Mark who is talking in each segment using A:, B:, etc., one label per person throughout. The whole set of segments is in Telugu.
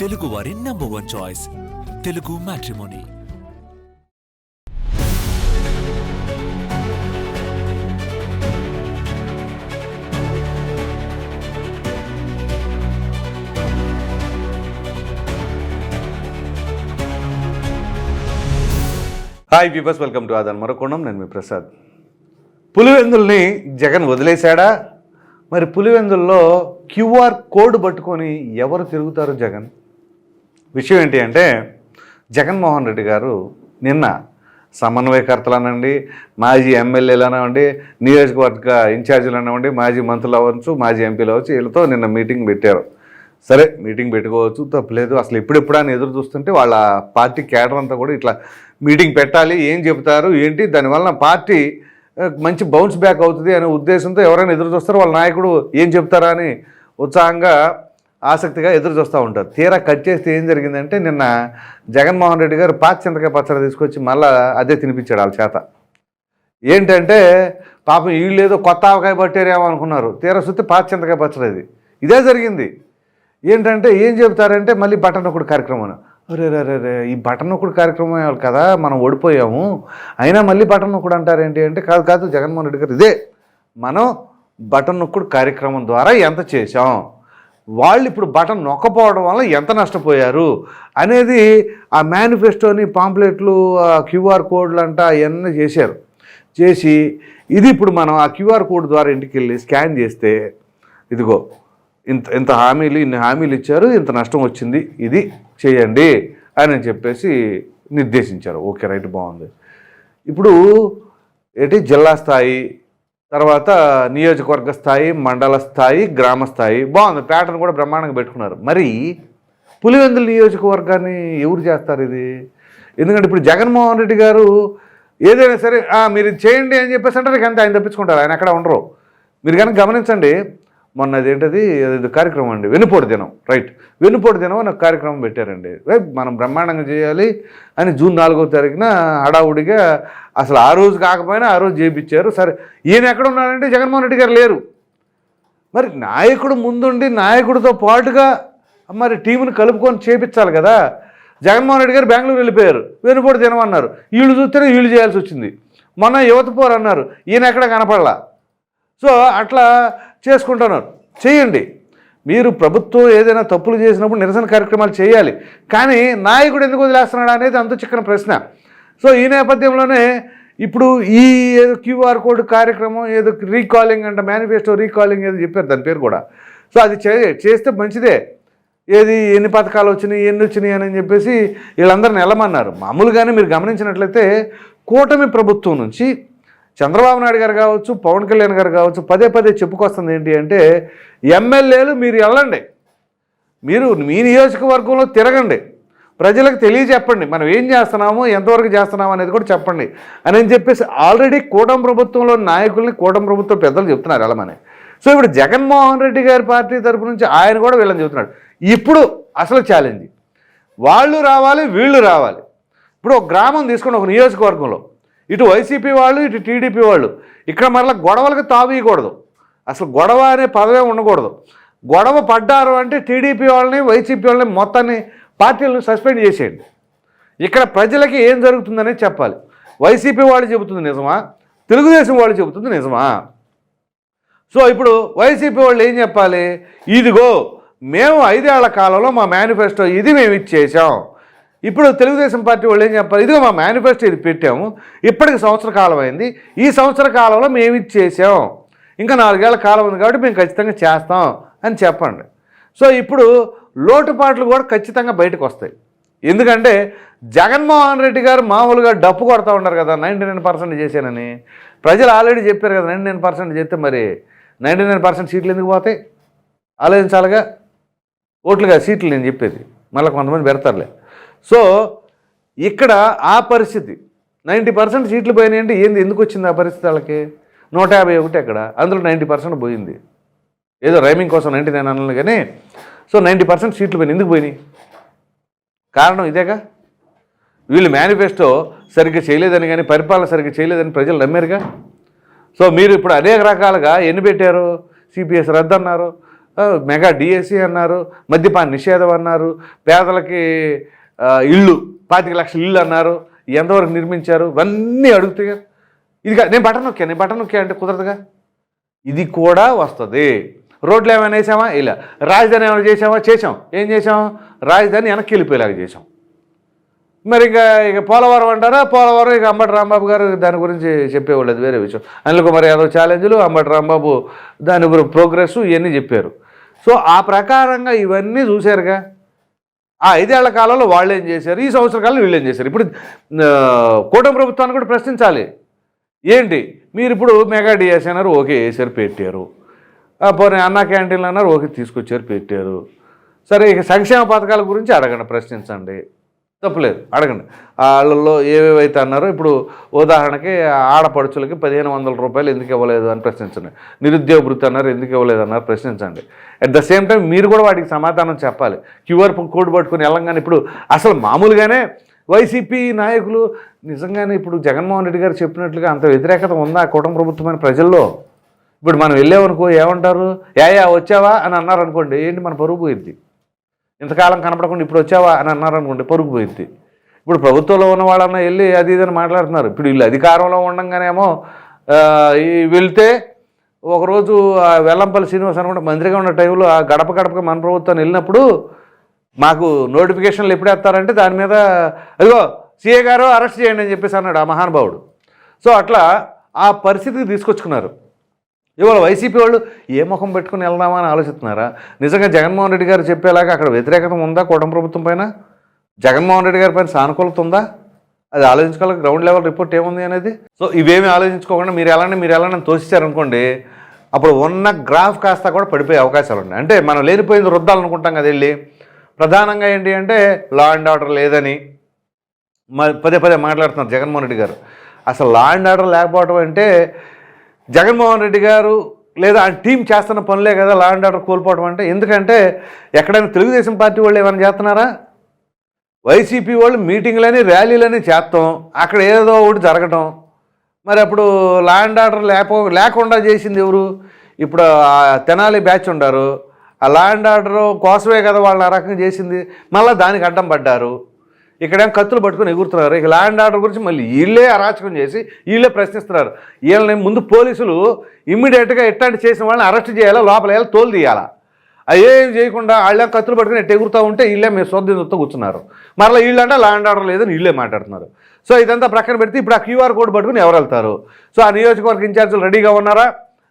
A: తెలుగు వారి number one choice Telugu matrimony
B: hi peepers welcome to Aadhan మరొకోణం నేను మీ ప్రసాద్ పులివెందుల్ని జగన్ వదిలేశాడా? మరి పులివెందుల్లో క్యూఆర్ కోడ్ పట్టుకొని ఎవరు తిరుగుతారు జగన్? విషయం ఏంటి అంటే జగన్మోహన్ రెడ్డి గారు నిన్న సమన్వయకర్తలు అనండి మాజీ ఎమ్మెల్యేలు అనండి నియోజకవర్గ ఇన్ఛార్జీలు అనండి మాజీ మంత్రులు అవ్వచ్చు మాజీ ఎంపీలు అవ్వచ్చు వీళ్ళతో నిన్న మీటింగ్ పెట్టారు. సరే మీటింగ్ పెట్టుకోవచ్చు తప్పలేదు. అసలు ఎప్పుడెప్పుడు అని ఎదురు చూస్తుంటే వాళ్ళ పార్టీ కేడర్ అంతా కూడా ఇట్లా మీటింగ్ పెట్టాలి ఏం చెబుతారు ఏంటి దానివల్ల పార్టీ మంచి బౌన్స్ బ్యాక్ అవుతుంది అనే ఉద్దేశంతో ఎవరైనా ఎదురు చూస్తారో వాళ్ళ నాయకుడు ఏం చెప్తారా అని ఉత్సాహంగా ఆసక్తిగా ఎదురు చూస్తూ ఉంటారు. తీరా కట్ చేస్తే ఏం జరిగిందంటే నిన్న జగన్మోహన్ రెడ్డి గారు పాత చింతకాయ పచ్చడి తీసుకొచ్చి మళ్ళీ అదే తినిపించాడు వాళ్ళ చేత. ఏంటంటే పాపం వీళ్ళు ఏదో కొత్త ఆవకాయ పట్టారేమో అనుకున్నారు. తీరా సుత్తి పాత చింతకాయ పచ్చడి ఇది ఇదే జరిగింది. ఏంటంటే ఏం చెబుతారంటే మళ్ళీ బటన్ నొక్కుడు కార్యక్రమం. అరే రే రే ఈ బటన్ నొక్కుడు కార్యక్రమం కదా మనం ఓడిపోయాము. అయినా మళ్ళీ బటన్ నొక్కుడు అంటారేంటి అంటే కాదు కాదు జగన్మోహన్ రెడ్డి గారు ఇదే. మనం బటన్ నొక్కుడు కార్యక్రమం ద్వారా ఎంత చేశాం? వాళ్ళు ఇప్పుడు బటన్ నొక్కపోవడం వల్ల ఎంత నష్టపోయారు అనేది ఆ మేనిఫెస్టోని పాంప్లెట్లు క్యూఆర్ కోడ్లు అంట అవన్నీ చేశారు. చేసి ఇది ఇప్పుడు మనం ఆ క్యూఆర్ కోడ్ ద్వారా ఇంటికి వెళ్ళి స్కాన్ చేస్తే ఇదిగో ఇంత ఇంత హామీలు ఇన్ని హామీలు ఇచ్చారు ఇంత నష్టం వచ్చింది ఇది చేయండి అని చెప్పేసి నిర్దేశించారు. ఓకే రైట్ బాగుంది. ఇప్పుడు ఏంటి జిల్లా స్థాయి తర్వాత నియోజకవర్గ స్థాయి మండల స్థాయి గ్రామ స్థాయి. బాగుంది. ప్యాటర్న్ కూడా బ్రహ్మాండంగా పెట్టుకున్నారు. మరి పులివెందుల నియోజకవర్గాన్ని ఎవరు చేస్తారు ఇది? ఎందుకంటే ఇప్పుడు జగన్మోహన్ రెడ్డి గారు ఏదైనా సరే మీరు చేయండి అని చెప్పేసి అంటారు. కానీ ఆయన తప్పించుకుంటారు. ఆయన ఎక్కడ ఉండరు. మీరు కనుక గమనించండి మొన్న అదేంటది అది కార్యక్రమం అండి. వెనుపోటు దినం. రైట్. వెనుపోటు దినం అని ఒక కార్యక్రమం పెట్టారండి. రేపు మనం బ్రహ్మాండంగా చేయాలి అని జూన్ నాలుగో తారీఖున హడావుడిగా అసలు ఆ రోజు కాకపోయినా ఆ రోజు చేయించారు సరే ఈయన ఎక్కడ ఉన్నారంటే జగన్మోహన్ రెడ్డి గారు లేరు. మరి నాయకుడు ముందుండి నాయకుడితో పాటుగా మరి టీంని కలుపుకొని చేపించాలి కదా. జగన్మోహన్ రెడ్డి గారు బెంగళూరు వెళ్ళిపోయారు. వెనుపోటు దినం అన్నారు. వీళ్ళు చూస్తేనే వీళ్ళు చేయాల్సి వచ్చింది. మొన్న యువత పోరు అన్నారు. ఈయన ఎక్కడ కనపడలా? సో అట్లా చేసుకుంటున్నారు. చేయండి. మీరు ప్రభుత్వం ఏదైనా తప్పులు చేసినప్పుడు నిరసన కార్యక్రమాలు చేయాలి. కానీ నాయకుడు ఎందుకు వదిలేస్తున్నాడు అనేది అంత చిక్కన ప్రశ్న. సో ఈ నేపథ్యంలోనే ఇప్పుడు ఈ ఏదో క్యూఆర్ కోడ్ కార్యక్రమం ఏదో రీకాలింగ్ అంట మేనిఫెస్టో రీకాలింగ్ ఏదో చెప్పారు దాని పేరు కూడా. సో అది చే చేస్తే మంచిదే. ఏది ఎన్ని పథకాలు వచ్చినాయి ఎన్ని వచ్చినాయి అని చెప్పేసి వీళ్ళందరిని వెళ్ళమన్నారు మామూలుగానే మీరు గమనించినట్లయితే కూటమి ప్రభుత్వం నుంచి చంద్రబాబు నాయుడు గారు కావచ్చు పవన్ కళ్యాణ్ గారు కావచ్చు పదే పదే చెప్పుకొస్తుంది ఏంటి అంటే ఎమ్మెల్యేలు మీరు వెళ్ళండి. మీరు మీ నియోజకవర్గంలో తిరగండి. ప్రజలకు తెలియజెప్పండి. మనం ఏం చేస్తున్నామో ఎంతవరకు చేస్తున్నామో అనేది కూడా చెప్పండి. అని అని చెప్పేసి ఆల్రెడీ కూటమి ప్రభుత్వంలో నాయకుల్ని కూటమి ప్రభుత్వ పెద్దలు చెప్తున్నారు వెళ్ళమని. సో ఇప్పుడు జగన్మోహన్ రెడ్డి గారి పార్టీ తరపు నుంచి ఆయన కూడా వీళ్ళని చెబుతున్నాడు ఇప్పుడు అసలు ఛాలెంజ్ వాళ్ళు రావాలి వీళ్ళు రావాలి. ఇప్పుడు ఒక గ్రామం తీసుకుని ఒక నియోజకవర్గంలో ఇటు వైసీపీ వాళ్ళు ఇటు టీడీపీ వాళ్ళు. ఇక్కడ మరలా గొడవలకు తావీయకూడదు అసలు గొడవ అనే పదవే ఉండకూడదు. గొడవ పడ్డారు అంటే టీడీపీ వాళ్ళని వైసీపీ వాళ్ళని మొత్తాన్ని పార్టీలను సస్పెండ్ చేసేయండి. ఇక్కడ ప్రజలకి ఏం జరుగుతుందనేది చెప్పాలి. వైసీపీ వాళ్ళు చెబుతుంది నిజమా? తెలుగుదేశం వాళ్ళు చెబుతుంది నిజమా? సో ఇప్పుడు వైసీపీ వాళ్ళు ఏం చెప్పాలి? ఇదిగో మేము ఐదేళ్ళ కాలంలో మా మేనిఫెస్టో ఇది మేము ఇచ్చేసాం. ఇప్పుడు తెలుగుదేశం పార్టీ వాళ్ళు ఏం చెప్పారు? ఇదిగో మా మేనిఫెస్టో ఇది పెట్టాము. ఇప్పటికి సంవత్సర కాలం అయింది. ఈ సంవత్సర కాలంలో మేము ఇచ్చేసాం ఇంకా నాలుగేళ్ళ కాలం ఉంది కాబట్టి మేము ఖచ్చితంగా చేస్తాం అని చెప్పండి. సో ఇప్పుడు లోటుపాట్లు కూడా ఖచ్చితంగా బయటకు వస్తాయి. ఎందుకంటే జగన్మోహన్ రెడ్డి గారు మామూలుగా డప్పు కొడతా ఉన్నారు కదా నైంటీ నైన్ పర్సెంట్ చేశానని. ప్రజలు ఆల్రెడీ చెప్పారు కదా నైంటీ నైన్ పర్సెంట్ చేస్తే మరి నైంటీ నైన్ పర్సెంట్ సీట్లు ఎందుకు పోతాయి? ఆలోచించాలిగా? ఓట్లుగా సీట్లు నేను చెప్పేది. మళ్ళీ కొంతమంది పెడతారులే. సో ఇక్కడ ఆ పరిస్థితి. నైంటీ పర్సెంట్ సీట్లు పోయినాయి అంటే ఏంది? ఎందుకు వచ్చింది ఆ పరిస్థితి వాళ్ళకి? నూట యాభై ఒకటి అక్కడ. అందులో నైంటీ పర్సెంట్ పోయింది. ఏదో రైమింగ్ కోసం నైంటీ నైన్ అన్నాను కానీ సో నైంటీ పర్సెంట్ సీట్లు పోయినాయి. ఎందుకు పోయినాయి? కారణం ఇదేగా? వీళ్ళు మేనిఫెస్టో సరిగ్గా చేయలేదని కానీ పరిపాలన సరిగ్గా చేయలేదని ప్రజలు నమ్మారుగా? సో మీరు ఇప్పుడు అనేక రకాలుగా ఎన్ని పెట్టారు? సిపిఎస్ రద్దు అన్నారు మెగా డిఎస్సి అన్నారు మద్యపాన నిషేధం అన్నారు పేదలకి ఇళ్ళు పాతిక లక్షల ఇళ్ళు అన్నారు. ఎంతవరకు నిర్మించారు? ఇవన్నీ అడుగుతాయి ఇది నేను బటన్ నొక్కా నేను బటన్ నొక్కా అంటే కుదరదుగా? ఇది కూడా వస్తుంది. రోడ్లు ఏమైనా వేసామా? ఇలా. రాజధాని ఏమైనా చేసామా? చేసాం. ఏం చేసాం? రాజధాని వెనక్కి వెళ్ళిపోయేలాగా చేసాం. మరి ఇంకా ఇక పోలవరం అంటారా? పోలవరం ఇక అంబటి రాంబాబు గారు దాని గురించి చెప్పేవాళ్ళు అది వేరే విషయం. అనిల్ కుమార్ యాదవ్ ఛాలెంజ్లు అంబటి రాంబాబు దాని గురించి ప్రోగ్రెస్ ఇవన్నీ చెప్పారు. సో ఆ ప్రకారంగా ఇవన్నీ చూశారుగా? ఆ ఐదేళ్ళ కాలంలో వాళ్ళు ఏం చేశారు? ఈ సంవత్సర కాలంలో వీళ్ళు ఏం చేశారు? ఇప్పుడు కూటమి ప్రభుత్వాన్ని కూడా ప్రశ్నించాలి. ఏంటి? మీరు ఇప్పుడు మెగా డిఎస్ అన్నారు ఓకే వేసారు పెట్టారు. పోనీ అన్నా క్యాంటీన్లు అన్నారు ఓకే తీసుకొచ్చారు పెట్టారు. సరే ఇక సంక్షేమ పథకాల గురించి అడగండి ప్రశ్నించండి. తప్పులేదు. అడగండి. వాళ్ళల్లో ఏవేవైతే అన్నారో ఇప్పుడు ఉదాహరణకి ఆడపడుచులకి పదిహేను వందల రూపాయలు ఎందుకు ఇవ్వలేదు అని ప్రశ్నించండి. నిరుద్యోగ వృత్తి అన్నారు ఎందుకు ఇవ్వలేదు అన్నారు ప్రశ్నించండి. అట్ ద సేమ్ టైం మీరు కూడా వాటికి సమాధానం చెప్పాలి. క్యూఆర్ కోడ్ పట్టుకుని వెళ్ళంగానే ఇప్పుడు అసలు మామూలుగానే వైసీపీ నాయకులు నిజంగానే ఇప్పుడు జగన్మోహన్ రెడ్డి గారు చెప్పినట్లుగా అంత వ్యతిరేకత ఉందా ఆ కుటుంబ ప్రభుత్వమైన ప్రజల్లో? ఇప్పుడు మనం వెళ్ళామనుకో ఏమంటారు? యా యా వచ్చావా? అని అన్నారు అనుకోండి ఏంటి మన పరుగు పోయింది ఇంతకాలం కనపడకుండా ఇప్పుడు వచ్చావా అని అన్నారు అనుకోండి పరుగు పోయింది. ఇప్పుడు ప్రభుత్వంలో ఉన్న వాళ్ళన్నా వెళ్ళి అది ఇది అని మాట్లాడుతున్నారు. ఇప్పుడు వీళ్ళు అధికారంలో ఉండంగానేమో ఈ వెళ్తే ఒకరోజు ఆ వెల్లంపల్లి శ్రీనివాస్ అనుకుంటే మంత్రిగా ఉన్న టైంలో ఆ గడప గడపగా మన ప్రభుత్వాన్ని వెళ్ళినప్పుడు మాకు నోటిఫికేషన్లు ఎప్పుడేస్తారంటే దాని మీద అదిగో సీఏ గారు అరెస్ట్ చేయండి అని చెప్పేసి అన్నాడు ఆ మహానుభావుడు. సో అట్లా ఆ పరిస్థితికి తీసుకొచ్చుకున్నారు. ఇవాళ వైసీపీ వాళ్ళు ఏ ముఖం పెట్టుకుని వెళ్దామా అని ఆలోచిస్తున్నారా? నిజంగా జగన్మోహన్ రెడ్డి గారు చెప్పేలాగా అక్కడ వ్యతిరేకత ఉందా కూటమి ప్రభుత్వం పైన? జగన్మోహన్ రెడ్డి గారి పైన సానుకూలత ఉందా? అది ఆలోచించుకోవాలి. గ్రౌండ్ లెవెల్ రిపోర్ట్ ఏముంది అనేది? సో ఇవేమి ఆలోచించుకోకుండా మీరు ఎలానే మీరు ఎలానే తోసిచ్చారనుకోండి అప్పుడు ఉన్న గ్రాఫ్ కాస్త కూడా పడిపోయే అవకాశాలు ఉన్నాయి. అంటే మనం లేనిపోయింది రుద్దాలనుకుంటాం కదా వెళ్ళి. ప్రధానంగా ఏంటి అంటే లా అండ్ ఆర్డర్ లేదని మ- పదే పదే మాట్లాడుతున్నారు జగన్మోహన్ రెడ్డి గారు. అసలు లా అండ్ ఆర్డర్ లేకపోవడం అంటే జగన్మోహన్ రెడ్డి గారు లేదా ఆ టీం చేస్తున్న పనులే కదా లా అండ్ ఆర్డర్ కోల్పోవడం అంటే ఎందుకంటే ఎక్కడైనా తెలుగుదేశం పార్టీ వాళ్ళు ఏమైనా చేస్తున్నారా? వైసీపీ వాళ్ళు మీటింగ్లని ర్యాలీలని చేస్తాం. అక్కడ ఏదో ఒకటి జరగటం. మరి అప్పుడు లా అండ్ ఆర్డర్ లేపో లేకుండా చేసింది ఎవరు? ఇప్పుడు తెనాలి బ్యాచ్ ఉండారు. ఆ లా అండ్ ఆర్డర్ కోసమే కదా వాళ్ళు ఆ రకంగా చేసింది. మళ్ళీ దానికి అడ్డం పడ్డారు. ఇక్కడేం కత్తులు పట్టుకొని ఎగురుతున్నారు. ఇక ల్యాండ్ ఆర్డర్ గురించి మళ్ళీ వీళ్ళే అరాచకం చేసి వీళ్ళే ప్రశ్నిస్తున్నారు. వీళ్ళని ముందు పోలీసులు ఇమ్మీడియట్గా ఎట్లాంటి చేసిన వాళ్ళని అరెస్ట్ చేయాలా లోపల వేయాలి తోలు తీయాలా? అవి ఏం చేయకుండా వాళ్ళే కత్తులు పట్టుకుని ఎట్టు ఎగురుతూ ఉంటే వీళ్ళే మీరు సొద్దుతో కూర్చున్నారు. మరలా వీళ్ళంటే ల్యాండ్ ఆర్డర్ లేదని వీళ్ళే మాట్లాడుతున్నారు. సో ఇదంతా ప్రక్కన పెడితే ఇప్పుడు ఆ క్యూఆర్ కోడ్ పట్టుకుని ఎవరు వెళ్తారు? సో ఆ నియోజకవర్గ ఇన్ఛార్జీలు రెడీగా ఉన్నారా?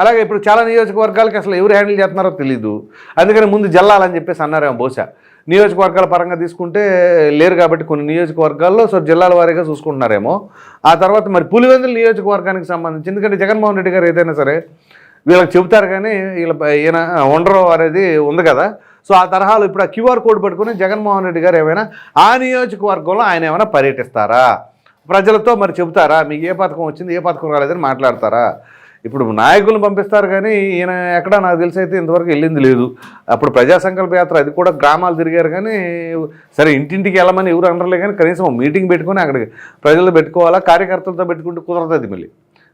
B: అలాగే ఇప్పుడు చాలా నియోజకవర్గాలకి అసలు ఎవరు హ్యాండిల్ చేస్తున్నారో తెలియదు అందుకని ముందు జల్లాలని చెప్పేసి అన్నారేమో బహుశా. నియోజకవర్గాల పరంగా తీసుకుంటే లేరు కాబట్టి కొన్ని నియోజకవర్గాల్లో సో జిల్లాల వారీగా చూసుకుంటున్నారేమో. ఆ తర్వాత మరి పులివెందుల నియోజకవర్గానికి సంబంధించి ఎందుకంటే జగన్మోహన్ రెడ్డి గారు ఏదైనా సరే వీళ్ళకి చెబుతారు కానీ వీళ్ళ ఈయన ఉండరు అనేది ఉంది కదా. సో ఆ తరహాలో ఇప్పుడు ఆ క్యూఆర్ కోడ్ పట్టుకుని జగన్మోహన్ రెడ్డి గారు ఏమైనా ఆ నియోజకవర్గంలో ఆయన ఏమైనా పర్యటిస్తారా? ప్రజలతో మరి చెబుతారా? మీకు ఏ పథకం వచ్చింది ఏ పథకం రాలేదని మాట్లాడతారా? ఇప్పుడు నాయకులను పంపిస్తారు కానీ ఈయన ఎక్కడ నాకు తెలిసి అయితే ఇంతవరకు వెళ్ళింది లేదు. అప్పుడు ప్రజా సంకల్ప యాత్ర అది కూడా గ్రామాలు తిరిగారు కానీ సరే ఇంటింటికి వెళ్ళమని ఎవరు అనరలే కానీ కనీసం మీటింగ్ పెట్టుకొని అక్కడికి ప్రజలు పెట్టుకోవాలా కార్యకర్తలతో పెట్టుకుంటే కుదరదు మళ్ళీ.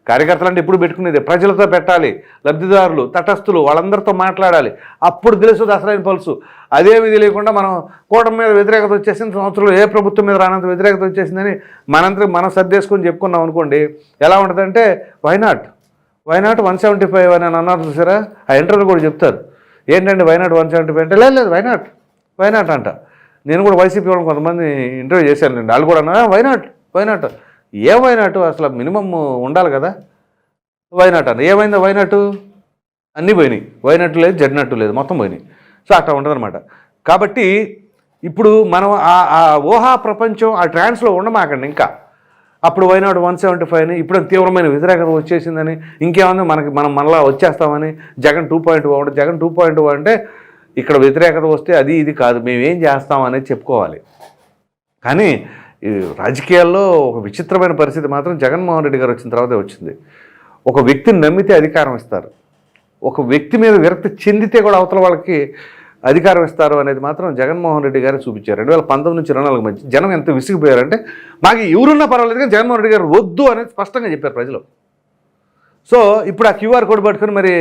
B: కార్యకర్తలు అంటే ఎప్పుడు పెట్టుకునేది? ప్రజలతో పెట్టాలి లబ్ధిదారులు తటస్థులు వాళ్ళందరితో మాట్లాడాలి. అప్పుడు తెలుసు అసలైన పలుసు. అదేమి తెలియకుండా మనం కూటమి మీద వ్యతిరేకత వచ్చేసింది సంవత్సరంలో ఏ ప్రభుత్వం మీద రానంత వ్యతిరేకత వచ్చేసిందని మనంతరం మనం సర్దేసుకొని చెప్పుకున్నాం అనుకోండి ఎలా ఉంటుందంటే why not why not one seventy five అని అన్నారు చూసారా? ఆ ఇంటర్వ్యూ కూడా చెప్తారు. ఏంటంటే వైనాట్ వన్ సెవెంటీ ఫైవ్ అంటే? లేదు లేదు వైనాట్ వైనాట్ అంట. నేను కూడా వైసీపీ వాళ్ళు కొంతమంది ఇంటర్వ్యూ చేశాను వాళ్ళు కూడా అన్నారు వైనాట్ వైనాట్ ఏ వైనాట్ అసలు మినిమమ్ ఉండాలి కదా. వైనాట్ అన్న ఏమైందా? వైనాటు అన్నీ పోయినాయి. వైనట్టు లేదు జడినట్టు లేదు మొత్తం పోయినాయి. సో అట్లా ఉంటుందన్నమాట. కాబట్టి ఇప్పుడు మనం ఆ ఆ ఊహా ప్రపంచం ఆ ట్రాన్స్లో ఉండమాకండి ఇంకా. అప్పుడు వైనాడు వన్ సెవెంటీ ఫైవ్ని ఇప్పుడు తీవ్రమైన వ్యతిరేకత వచ్చేసిందని ఇంకేమన్నా మనకి మనం మళ్ళా వచ్చేస్తామని జగన్ టూ పాయింట్ అంటే జగన్ టూ పాయింట్ అంటే ఇక్కడ వ్యతిరేకత వస్తే అది ఇది కాదు మేమేం ఏం చేస్తాం అనేది చెప్పుకోవాలి. కానీ రాజకీయాల్లో ఒక విచిత్రమైన పరిస్థితి మాత్రం జగన్మోహన్ రెడ్డి గారు వచ్చిన తర్వాతే వచ్చింది. ఒక వ్యక్తిని నమ్మితే అధికారం ఇస్తారు. ఒక వ్యక్తి మీద విరక్తి చెందితే కూడా అవతల వాళ్ళకి అధికారం ఇస్తారు అనేది మాత్రం జగన్మోహన్ రెడ్డి గారు చూపించారు. రెండు వేల పంతొమ్మిది నుంచి ఇరవై నాలుగు మధ్య జనం ఎంత విసిగిపోయారంటే మాకు ఎవరున్నా పర్వాలేదు కానీ జగన్మోహన్ రెడ్డి గారు వద్దు అనేది స్పష్టంగా చెప్పారు ప్రజలు. సో ఇప్పుడు ఆ క్యూఆర్ కోడ్ పట్టుకొని మరి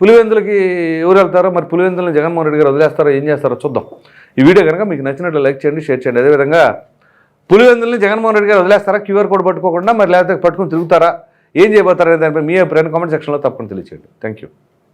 B: పులివెందులకి ఎవరు వెళ్తారో మరి పులివెందులను జగన్మోహన్ రెడ్డి గారు వదిలేస్తారో ఏం చేస్తారో చూద్దాం. ఈ వీడియో కనుక మీకు నచ్చినట్లు లైక్ చేయండి షేర్ చేయండి. అదేవిధంగా పులివెందుల్ని జగన్మోహన్ రెడ్డి గారు వదిలేస్తారా? క్యూఆర్ కోడ్ పట్టుకోకుండా మరి లేకపోతే పట్టుకొని తిరుగుతారా? ఏం చేయబోతారనే దానిపై మీ అభిప్రాయాన్ని కామెంట్ సెక్షన్లో తప్పకుండా తెలియచేయండి. Thank you